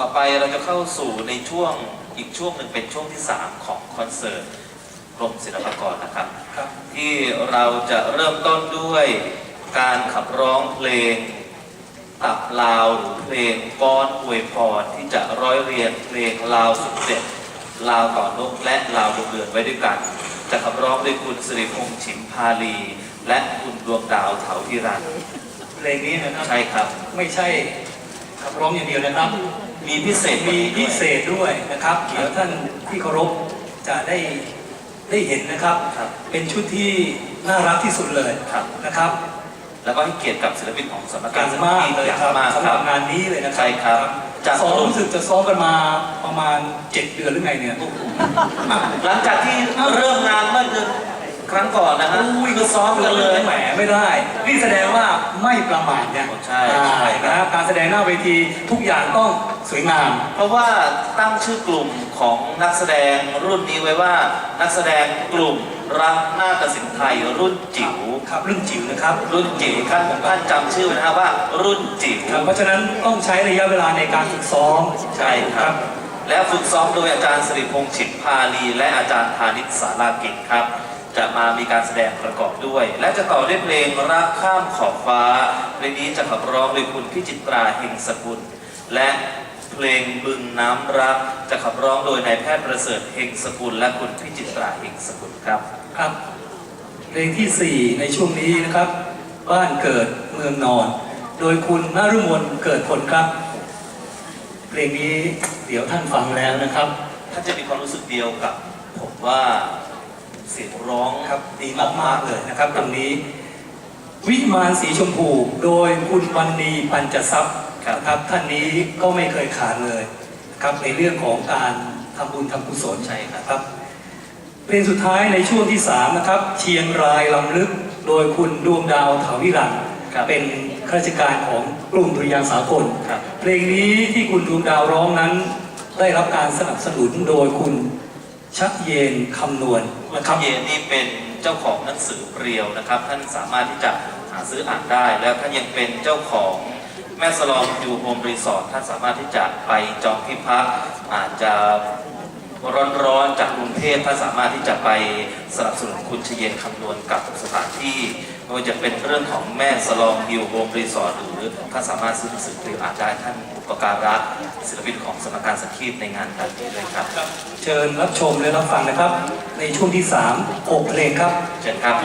ต่อไปเราจะเข้าสู่ในช่วงอีกช่วงหนึ่งเป็นช่วงที่ 3 ของคอนเสิร์ตกรมศิลปากรนะครับครับ ที่เราจะเริ่มต้นด้วยการขับร้องเพลงตับลาวหรือเพลงก้อนอวยพรที่จะร้อยเรียงเพลงลาวสุดเด็ดลาวต่อนกและลาวดวงเดือนไว้ด้วยกัน จะขับร้องโดยคุณสิริพงษ์ฉิมพาลี และคุณดวงดาวเถาธิรันเพลงนี้นะครับใช่ครับ ไม่ใช่ขับร้องอย่างเดียวนะครับ มีพิเศษมีพิด้วยเศษด้วยนะครับเดี๋ยวท่านที่เคารพจะได้ได้เห็นนะครับ ครับเป็นชุดที่น่ารักที่สุดเลยครับ นะครับ แล้วก็ให้เกียรติกับศิลปินของสำนักกางารรสังมากกีตเลยอย่างครับมากสำคหรัรับบ งานนี้เลยนะครัใช่ครับจาก ซ้อมกลุ่มรู้สึกจะซ้อมกันมาประมาณเจ็ดเดือนหรือไงเนี่ย หลังจากที่เริ่มงานเมื่อเดือนครั้งก่อนนะฮะอุ้ยคือซ้อมกันเลย แหมไม่ได้ นี่แสดงว่าไม่ประมาทเนี่ยใช่ใช่ครับนะครับการแสดงหน้าเวทีทุกอย่างต้อง สวยงาม เพราะว่าตั้งชื่อกลุ่มของนักแสดงรุ่นนี้ไว้ว่านักแสดงกลุ่มรักนาฏศิลป์ไทยรุ่นจิ๋วครับรุ่นจิ๋วนะครับ รุ่นจิ๋วท่านท่านจำชื่อไว้นะฮะว่ารุ่นจิ๋วครับเพราะฉะนั้นต้องใช้ระยะเวลาในการฝึกซ้อมใช่ครับ และฝึกซ้อมโดยอาจารย์สิริพงษ์ฉิมพาลีและอาจารย์พานิชสารากิจครับจะมามีการแสดงประกอบด้วย และจะต่อด้วยเพลงรักข้ามขอบฟ้าเพลงนี้จะขับร้องโดยคุณพิจิตราเฮงสกุล และ เพลงบึงน้ำรัก จะขับร้องโดยนายแพทย์ประเสริฐเฮงสกุลและคุณพิจิตราเฮงสกุลครับ ครับ เพลงที่ 4 ในช่วงนี้นะครับ บ้านเกิดเมืองนอน โดยคุณนฤมลเกิดผลครับ เพลงนี้เดี๋ยวท่านฟังแล้วนะครับ ท่านจะมีความรู้สึกเดียวกับ ผมว่าเสียงร้องครับดีมากๆเลยนะครับตรงนี้ วิมานสีชมพู โดยคุณวันนีปัญจทรัพย์ครับ นะครับท่านนี้ก็ไม่เคยขาดเลยครับในเรื่องของการทำบุญทำกุศลใช่ครับครับเพลงสุดท้ายในช่วงที่3นะครับเชียงรายลำลึกโดยคุณดวงดาวเถาวิรันครับเป็นข้าราชการของกลุ่มดุริยางค์สากลครับเพลงนี้ที่คุณดวงดาวร้องนั้น ได้รับการสนับสนุนโดยคุณชักเยนคำนวณคุณนะครับเยนนี่เป็นเจ้าของหนังสือเปรียวนะครับ ท่านสามารถที่จะหาซื้ออ่านได้ แล้วท่านยังเป็นเจ้าของ แม่สลองยูโฮมรีสอร์ทท่านสามารถที่จะไปจองที่พักอาจจะร้อนๆจากกรุงเทพท่านสามารถที่จะไปสนับสนุนคุณชเยนคำนวณกับสถานที่ไม่ว่าจะเป็นเรื่องของแม่สลองฮิวโฮมรีสอร์ทหรือท่านสามารถซื้อหนังสือเปรียวอ่านได้ท่านอุปการะศิลปินของสำนักงานสังคีตในงานการนี้เลยครับ เชิญรับชมและรับฟังนะครับ ในช่วงที่3 6เพลงครับ เชิญครับ